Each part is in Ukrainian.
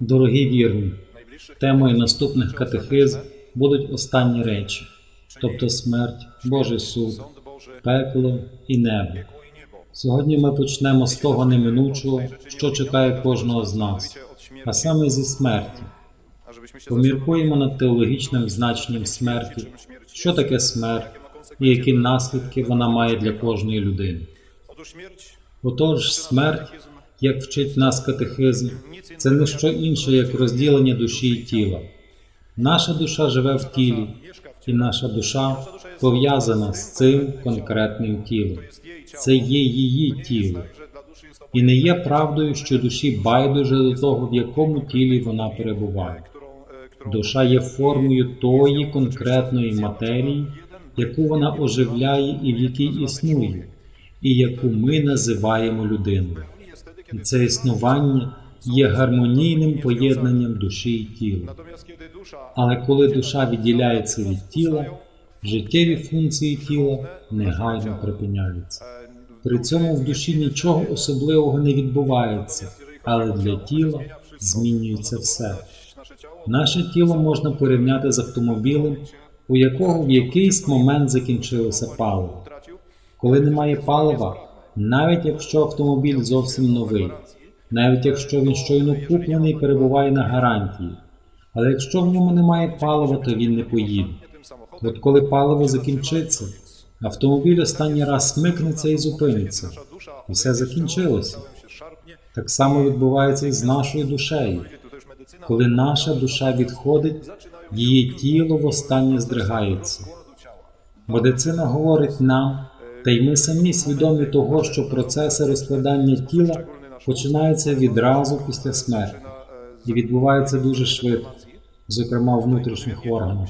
Дорогі вірні, темою наступних катехизм будуть останні речі, тобто смерть, Божий суд, пекло і небо. Сьогодні ми почнемо з того неминучого, що чекає кожного з нас, а саме зі смерті. Поміркуємо над теологічним значенням смерті, що таке смерть? І які наслідки вона має для кожної людини. Отож, смерть, як вчить нас катехизм, це не що інше, як розділення душі і тіла. Наша душа живе в тілі, і наша душа пов'язана з цим конкретним тілом. Це є її тіло. І не є правдою, що душі байдуже до того, в якому тілі вона перебуває. Душа є формою тої конкретної матерії, яку вона оживляє і в якій існує, і яку ми називаємо людиною. І це існування є гармонійним поєднанням душі і тіла. Але коли душа відділяється від тіла, життєві функції тіла негайно припиняються. e, При цьому в душі нічого особливого не відбувається, але для тіла змінюється все. Наше тіло можна порівняти з автомобілем, у якого в якийсь момент закінчилося паливо. Коли немає палива, навіть якщо автомобіль зовсім новий, навіть якщо він щойно куплений і перебуває на гарантії, але якщо в ньому немає палива, то він не поїде. От коли паливо закінчиться, автомобіль останній раз смикнеться і зупиниться, і все закінчилося. Так само відбувається і з нашою душею. Коли наша душа відходить, її тіло востаннє здригається. Медицина говорить нам, та й ми самі свідомі того, що процеси розкладання тіла починаються відразу після смерті і відбуваються дуже швидко, зокрема у внутрішніх органах.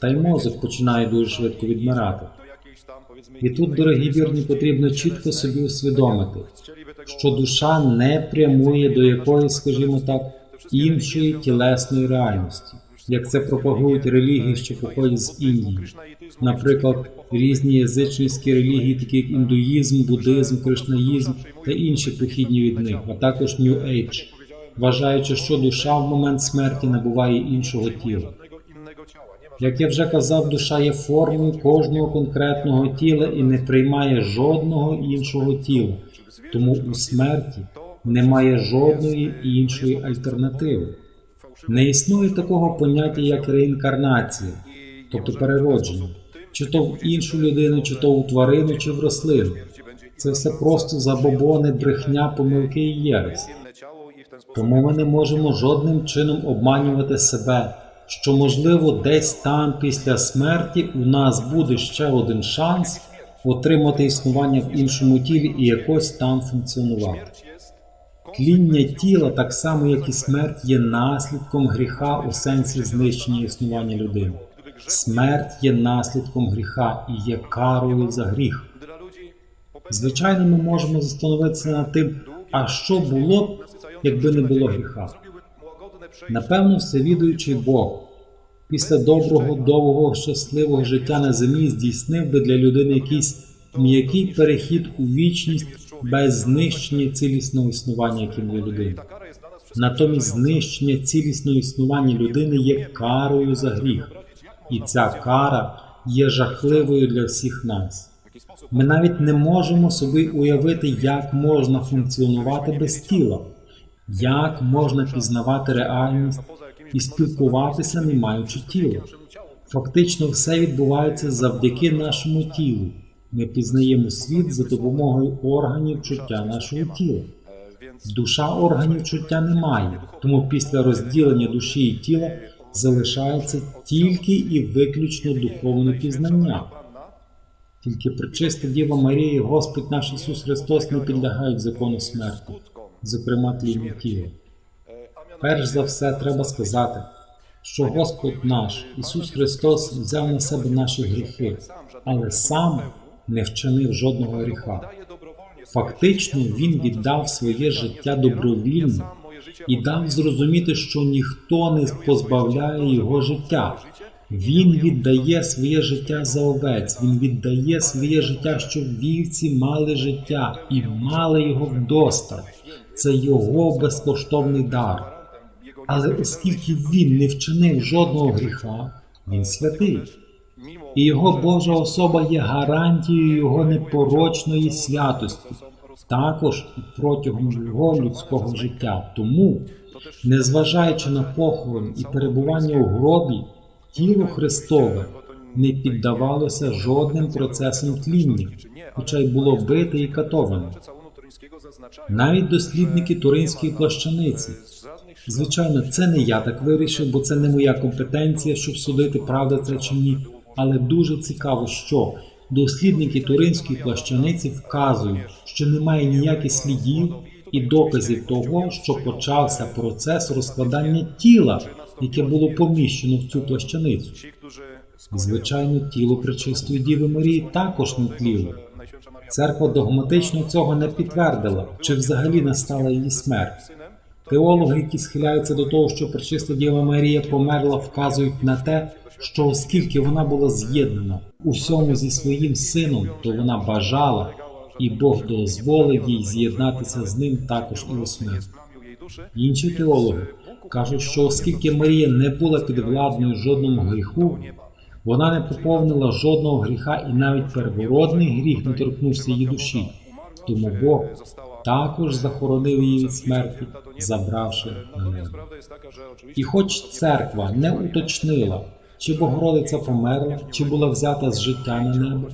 Та й мозок починає дуже швидко відмирати. І тут, дорогі вірні, потрібно чітко собі усвідомити, що душа не прямує до якоїсь, скажімо так, іншої тілесної реальності, як це пропагують релігії, що походять з Індії. Наприклад, різні язичницькі релігії, такі як індуїзм, буддизм, кришнаїзм та інші похідні від них, а також New Age, вважаючи, що душа в момент смерті набуває іншого тіла. Як я вже казав, душа є формою кожного конкретного тіла і не приймає жодного іншого тіла. Тому у смерті немає жодної іншої альтернативи. Не існує такого поняття, як реінкарнація, тобто переродження, чи то в іншу людину, чи то в тварину, чи в рослину. Це все просто забобони, брехня, помилки і єресь. Тому ми не можемо жодним чином обманювати себе, що можливо десь там після смерті у нас буде ще один шанс отримати існування в іншому тілі і якось там функціонувати. Тління тіла, так само як і смерть, є наслідком гріха у сенсі знищення існування людини. Смерть є наслідком гріха і є карою за гріх. Звичайно, ми можемо застановитися над тим, а що було б, якби не було гріха. Напевно, всевідуючий Бог після доброго, довгого, щасливого життя на землі здійснив би для людини якийсь м'який перехід у вічність без знищення цілісного існування, яким є wszystkich Натомість знищення цілісного існування людини є карою за гріх, і ця кара є жахливою для всіх нас. Ми навіть не можемо собі уявити, як можна функціонувати без тіла, як можна пізнавати реальність і спілкуватися, не маючи тіла. Фактично, все відбувається завдяки нашому тілу. Ми пізнаємо світ за допомогою органів чуття нашого тіла. Душа органів чуття не має, тому після розділення душі і тіла залишається тільки і виключно духовне пізнання. Тільки пречиста Діва Марія і Господь наш Ісус Христос не підлягають закону смерті, зокрема тлінню тіла. Перш за все, треба сказати, що Господь наш Ісус Христос взяв на себе наші гріхи, але сам не вчинив жодного гріха. Фактично, Він віддав своє життя добровільно і дав зрозуміти, що ніхто не позбавляє його життя. Він віддає своє життя за овець, він віддає своє життя, щоб вівці мали життя і мали його вдосталь. це його безкоштовний дар. Але оскільки він не вчинив жодного гріха, він святий. І його Божа особа є гарантією його непорочної святості, також і протягом його людського життя. Тому, незважаючи на похорон і перебування у гробі, тіло Христове не піддавалося жодним процесам тління, хоча й було бите і катоване. Навіть дослідники Туринської плащаниці. Звичайно, це не я так вирішив, бо це не моя компетенція, щоб судити, правда це чи ні. Але дуже цікаво, що дослідники Туринської плащаниці вказують, що немає ніяких слідів і доказів того, що почався процес розкладання тіла, яке було поміщено в цю плащаницю. Звичайно, тіло Пречистої Діви Марії також не тліло. Церква догматично цього не підтвердила, чи взагалі настала її смерть. Теологи, які схиляються до того, що Пречиста Діва Марія померла, вказують на те, що оскільки вона була з'єднана усьому зі своїм сином, то вона бажала, і Бог дозволив їй з'єднатися з ним також і у смерті. Інші теологи кажуть, що оскільки Марія не була підвладною жодному гріху, вона не поповнила жодного гріха і навіть первородний гріх не торкнувся її душі. Тому Бог також захоронив її від смерті, забравши на небо. І хоч церква не уточнила, чи Богородиця померла, чи була взята з життя на небо,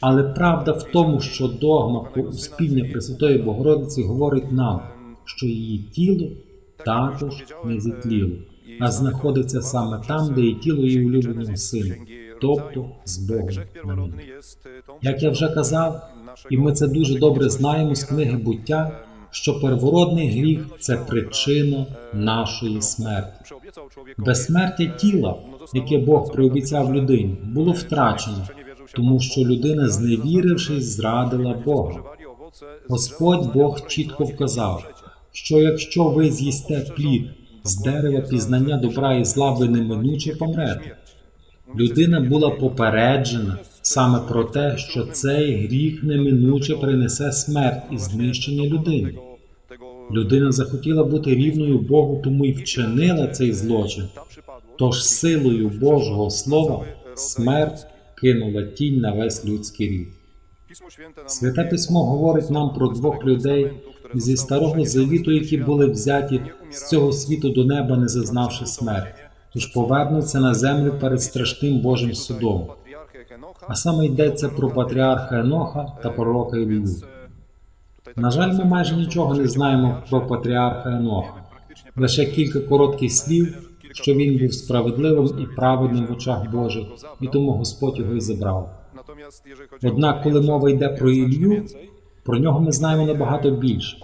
але правда в тому, що догма успіння Пресвятої Богородиці говорить нам, що її тіло також не зітліло, а знаходиться саме там, де і тіло її улюбленого сина, тобто з Богом. Як я вже казав, і ми це дуже добре знаємо з книги буття, що первородний гріх це причина нашої смерті. Безсмертя тіла, яке Бог приобіцяв людині, було втрачено, тому що людина, зневірившись, зрадила Бога. Господь Бог чітко вказав, що якщо ви з'їсте плід з дерева пізнання добра і зла, ви неминуче помрете. Людина була попереджена саме про те, що цей гріх неминуче принесе смерть і знищення людини. Людина захотіла бути рівною Богу, тому й вчинила цей злочин. Тож силою Божого Слова смерть кинула тінь на весь людський рід. Святе письмо говорить нам про двох людей зі старого завіту, які були взяті з цього світу до неба, не зазнавши смерті, тож повернуться на землю перед страшним Божим судом. А саме йдеться про патріарха Еноха та пророка Ілію. На жаль, ми майже нічого не знаємо про патріарха Еноха. Лише кілька коротких слів, що він був справедливим і праведним в очах Божих, і тому Господь його і забрав. Однак, коли мова йде про Ілью, про нього ми знаємо набагато більше.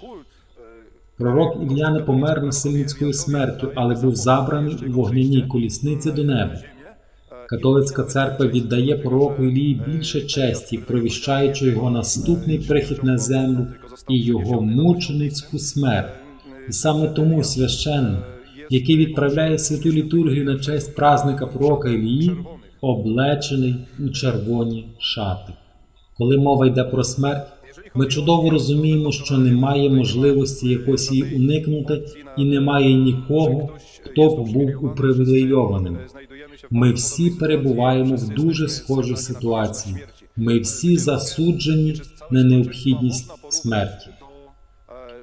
Пророк Ілля не помер насильницькою смертю, але був забраний у вогняній колісниці до неба. Католицька церква віддає пророку Ілії більше честі, провіщаючи його наступний прихід на землю і його мученицьку смерть. І саме тому священник, який відправляє святу літургію на честь празника пророка Ілії, облечений у червоні шати. Коли мова йде про смерть, ми чудово розуміємо, що немає можливості якось її уникнути, і немає нікого, хто б був упривілейованим. Ми всі перебуваємо в дуже схожій ситуації. Ми всі засуджені на необхідність смерті.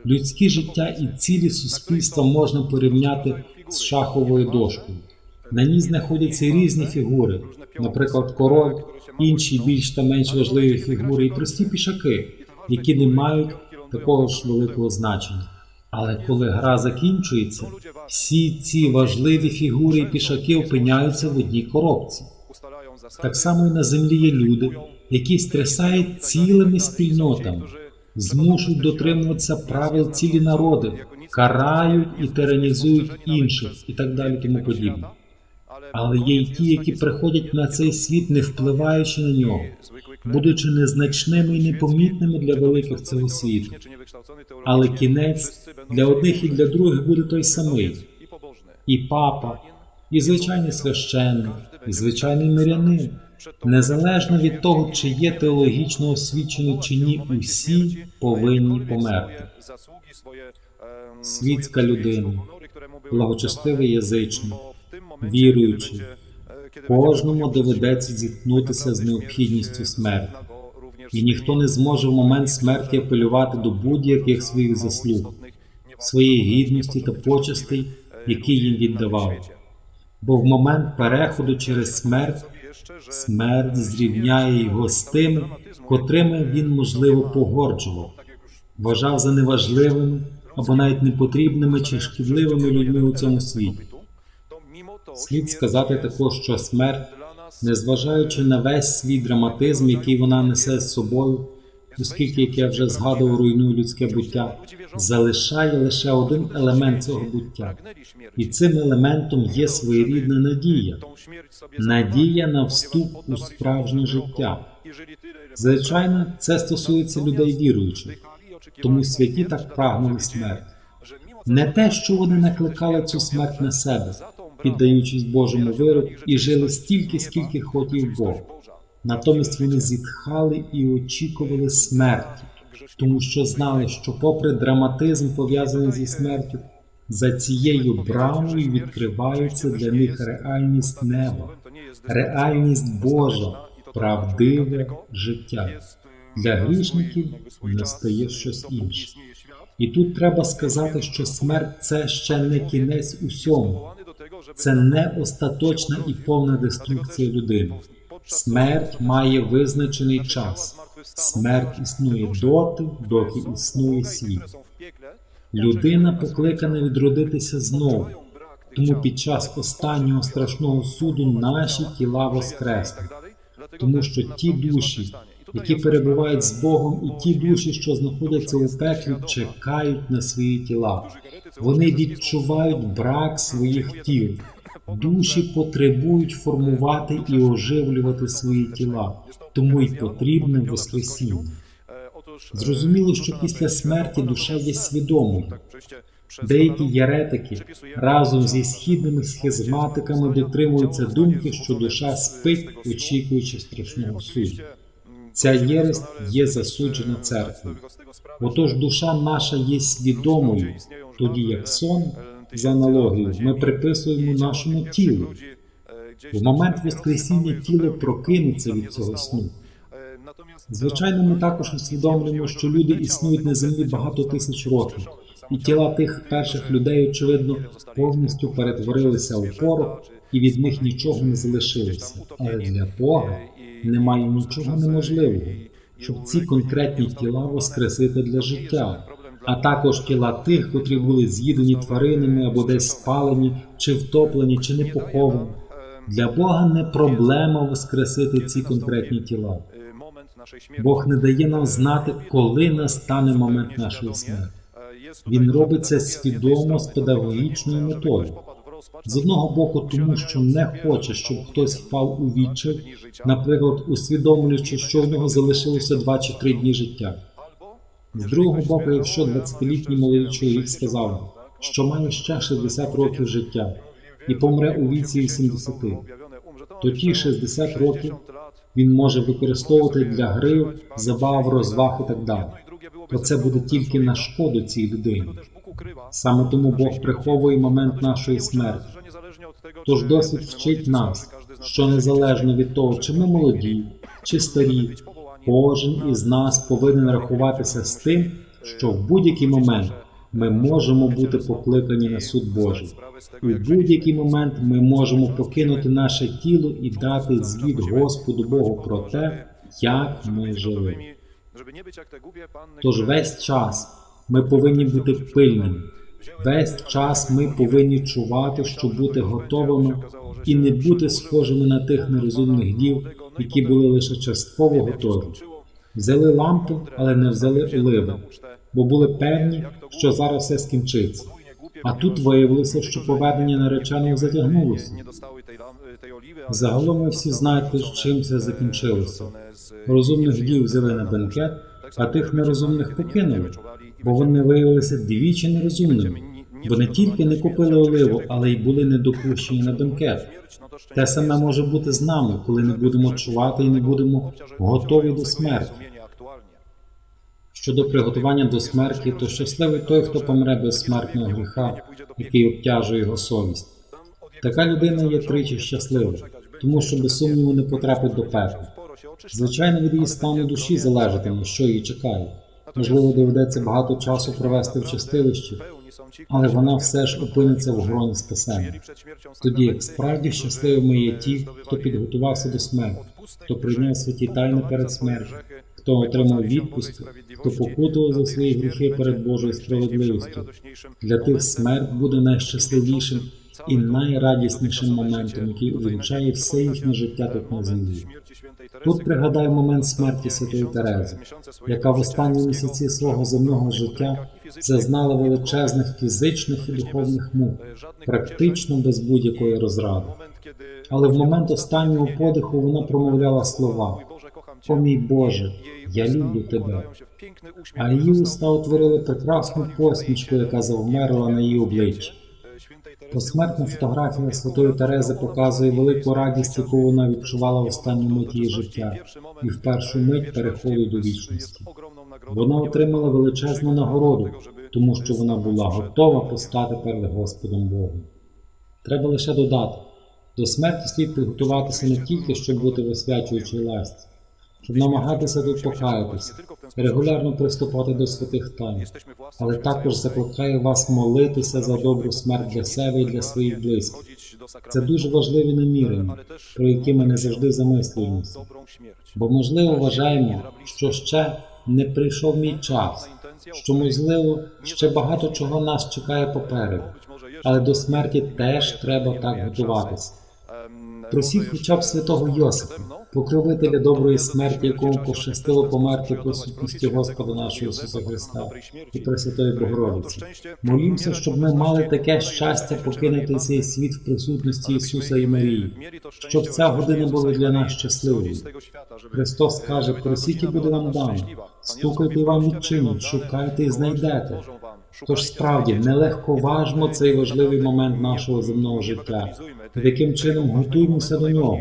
Людське життя і цілі суспільства можна порівняти з шаховою дошкою. На ній знаходяться різні фігури, наприклад, король, інші більш та менш важливі фігури і прості пішаки, які не мають такого ж великого значення. Але коли гра закінчується, всі ці важливі фігури і пішаки опиняються в одній коробці. Так само і на землі є люди, які стрясають цілими спільнотами, змушують дотримуватися правил цілі народи, карають і тиранізують інших і так далі тому подібне. Але є й ті, які приходять на цей світ, не впливаючи на нього, будучи незначними і непомітними для великих цього світу. Але кінець для одних і для других буде той самий. І папа, і звичайний священник, і звичайний мирянин, Незалежно від того, чи є теологічно освічені чи ні, усі повинні померти. Світська людина, благочестивий язичник, віруючий, кожному доведеться зіткнутися з необхідністю смерті. І ніхто не зможе в момент смерті апелювати до будь-яких своїх заслуг, своєї гідності та почестей, які їм віддавав. Бо в момент переходу через смерть смерть зрівняє його з тими, котрими він, можливо, погорджував, вважав за неважливими або навіть непотрібними чи шкідливими людьми у цьому світі. Слід сказати також, що смерть, незважаючи на весь свій драматизм, який вона несе з собою, оскільки, як я вже згадував, руйнує людське буття, залишає лише один елемент цього буття. І цим елементом є своєрідна надія, надія на вступ у справжнє життя. Звичайно, це стосується людей віруючих, тому святі так прагнули смерті. Не те, що вони накликали цю смерть на себе, піддаючись Божому вироку, і жили стільки, скільки хотів Бог. Натомість вони зітхали і очікували смерті, тому що знали, що, попри драматизм, пов'язаний зі смертю, за цією брамою відкривається для них реальність неба, реальність Божа, правдиве життя. Для грішників настає щось інше. І тут треба сказати, що смерть це ще не кінець усьому, це не остаточна і повна деструкція людини. Смерть має визначений час. Смерть існує доти, доки існує світ. Людина покликана відродитися знову. Тому під час останнього страшного суду наші тіла воскреснуть. Тому що ті душі, які перебувають з Богом, і ті душі, що знаходяться у пеклі, чекають на свої тіла. Вони відчувають брак своїх тіл. Душі потребують формувати і оживлювати свої тіла, тому й потрібне Воскресіння. Зрозуміло, що після смерті душа є свідомою. Деякі єретики разом зі східними схизматиками дотримуються думки, що душа спить, очікуючи страшного суду. Ця єресь є засуджена церквою. Отож, душа наша є свідомою, тоді як сон, за аналогією, ми приписуємо нашому тілу. В момент Воскресіння тіло прокинеться від цього сну. Звичайно, ми також усвідомлюємо, що люди існують на землі багато тисяч років, і тіла тих перших людей, очевидно, повністю перетворилися у порох, і від них нічого не залишилося. Але для Бога немає нічого неможливого, щоб ці конкретні тіла воскресити для життя, а також тіла тих, котрі були з'їдені тваринами або десь спалені, чи втоплені, чи не поховані. Для Бога не проблема воскресити ці конкретні тіла. Бог не дає нам знати, коли настане момент нашої смерті. Він робить це свідомо з педагогічною метою. З одного боку, тому що не хоче, щоб хтось впав у відчай, наприклад, усвідомлюючи, що в нього залишилося два чи три дні життя. З другого боку, якщо 20-літній молодий чоловік сказав, що має ще 60 років життя і помре у віці 80, то ті 60 років він може використовувати для гри, забав, розваг і так далі. То це буде тільки на шкоду цій людині. Саме тому Бог приховує момент нашої смерті. Тож досвід вчить нас, що незалежно від того, чи ми молоді, чи старі, кожен із нас повинен рахуватися з тим, що в будь-який момент ми можемо бути покликані на суд Божий. У будь-який момент ми можемо покинути наше тіло і дати звіт Господу Богу про те, як ми жили. Тож весь час ми повинні бути пильними. Весь час ми повинні чувати, щоб бути готовими і не бути схожими на тих нерозумних дів, які були лише частково готові. Взяли лампи, але не взяли оливи, бо були певні, що зараз все скінчиться. А тут виявилося, що поведення наречених затягнулося. Загалом ви всі знаєте, чим це закінчилося. Розумних дів взяли на бенкет, а тих нерозумних покинули, бо вони виявилися двічі нерозумними. Бо не тільки не купили оливу, але й були не допущені на бенкет. Те саме може бути з нами, коли не будемо чувати і не будемо готові до смерті. Щодо приготування до смерті, то щасливий той, хто помре без смертного гріха, який обтяжує його совість. Така людина є тричі щаслива, тому що без сумніву не потрапить до пекла. Звичайно, від її стану душі залежатиме, що її чекає. Можливо, доведеться багато часу провести в чистилищі, але вона все ж опиниться в гроні спасення. Тоді, справді щасливими є ті, хто підготувався до смерті, хто прийняв святі тайни перед смертю, хто отримав відпустку, хто покутував за свої гріхи перед Божою справедливістю. Для тих смерть буде найщасливішим і найрадіснішим моментом, який увінчає все їхнє життя тут на землі. Тут пригадаю момент смерті святої Терези, яка в останні місяці свого земного життя зазнала величезних фізичних і духовних мук, практично без будь-якої розради. Але в момент останнього подиху вона промовляла слова: О мій Боже, я люблю тебе. А її уста утворили прекрасну посмішку, яка завмерла на її обличчі. Посмертна фотографія святої Терези показує велику радість, яку вона відчувала в останню мить її життя, і в першу мить переходу до вічності. Вона отримала величезну нагороду, тому що вона була готова постати перед Господом Богом. Треба лише додати: до смерті слід підготуватися не тільки, щоб бути в освячуючій щоб намагатися тут покаятися, регулярно приступати до святих тайн, але також закликає вас молитися за добру смерть для себе і для своїх близьких. Це дуже важливі намірення, про які ми не завжди замислюємося. Бо, можливо, вважаємо, що ще не прийшов мій час, що, можливо, ще багато чого нас чекає попереду, але до смерті теж треба так готуватися. Просіть хоча б святого Йосипа, покровителя доброї смерті, якому пощастило померти присутності Господа нашого Ісуса Христа і Пресвятої Богородиці. Молімося, щоб ми мали таке щастя покинути цей світ в присутності Ісуса і Марії, щоб ця година була для нас щасливою. Христос каже: просіть і буде вам дано, стукайте і вам відчинять, шукайте і знайдете. Тож справді нелегко важмо цей важливий момент нашого земного життя, яким чином готуємося до нього.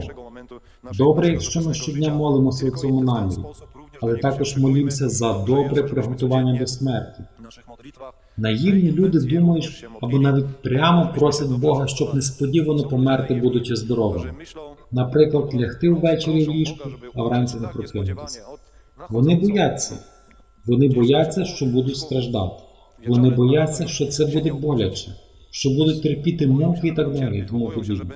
Добре, якщо ми щодня молимося у цьому намірі, але також молімося за добре приготування до смерті. Наївні люди думають або навіть прямо просять Бога, щоб несподівано померти, будучи здоровими. Наприклад, лягти ввечері в ліжку, а вранці не прокинутися. Вони бояться. Вони бояться, що будуть страждати. Вони бояться, що це буде боляче, що будуть терпіти муки і так далі, і тому подібне.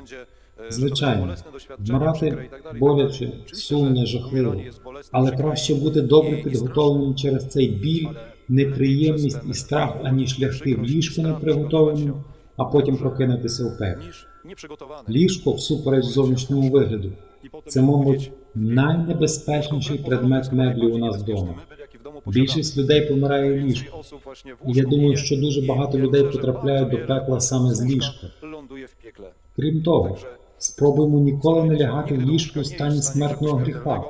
Звичайно, вмирати боляче, сумно, жахливо, але краще бути добре підготовленим через цей біль, неприємність і страх, аніж лягти в ліжко неприготованим, а потім прокинутися в пеклі. Ліжко, всупереч зовнішньому вигляду, це, мабуть, найнебезпечніший предмет меблі у нас вдома. Більшість людей помирає в ліжку. І я думаю, що дуже багато людей потрапляють до пекла саме з ліжка. Крім того, спробуємо ніколи не лягати в ліжку у стані смертного гріха.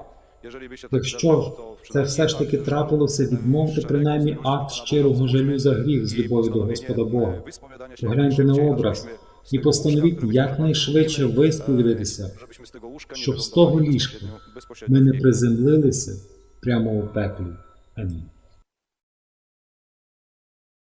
Якщо це все ж таки трапилося, відмовте принаймні акт щирого жалю за гріх з любові до Господа Бога. Погляньте на образ і постановіть якнайшвидше висповідатися, щоб з того ліжка ми не приземлилися прямо у пеклі. آمين.